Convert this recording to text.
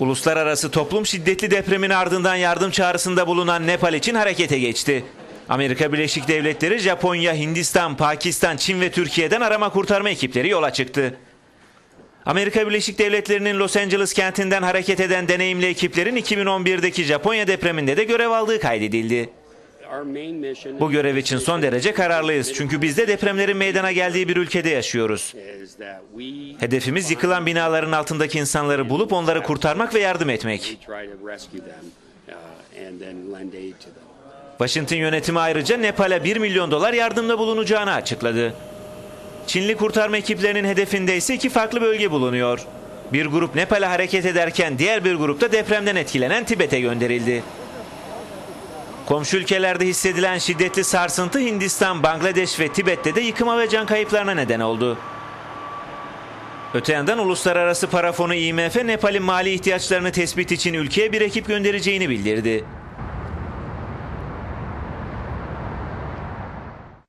Uluslararası toplum şiddetli depremin ardından yardım çağrısında bulunan Nepal için harekete geçti. Amerika Birleşik Devletleri, Japonya, Hindistan, Pakistan, Çin ve Türkiye'den arama kurtarma ekipleri yola çıktı. Amerika Birleşik Devletleri'nin Los Angeles kentinden hareket eden deneyimli ekiplerin 2011'deki Japonya depreminde de görev aldığı kaydedildi. Bu görev için son derece kararlıyız çünkü biz de depremlerin meydana geldiği bir ülkede yaşıyoruz. Hedefimiz yıkılan binaların altındaki insanları bulup onları kurtarmak ve yardım etmek. Washington yönetimi ayrıca Nepal'e 1 milyon dolar yardımda bulunacağını açıkladı. Çinli kurtarma ekiplerinin hedefinde ise iki farklı bölge bulunuyor. Bir grup Nepal'e hareket ederken diğer bir grup da depremden etkilenen Tibet'e gönderildi. Komşu ülkelerde hissedilen şiddetli sarsıntı Hindistan, Bangladeş ve Tibet'te de yıkıma ve can kayıplarına neden oldu. Öte yandan Uluslararası Para Fonu IMF Nepal'in mali ihtiyaçlarını tespit için ülkeye bir ekip göndereceğini bildirdi.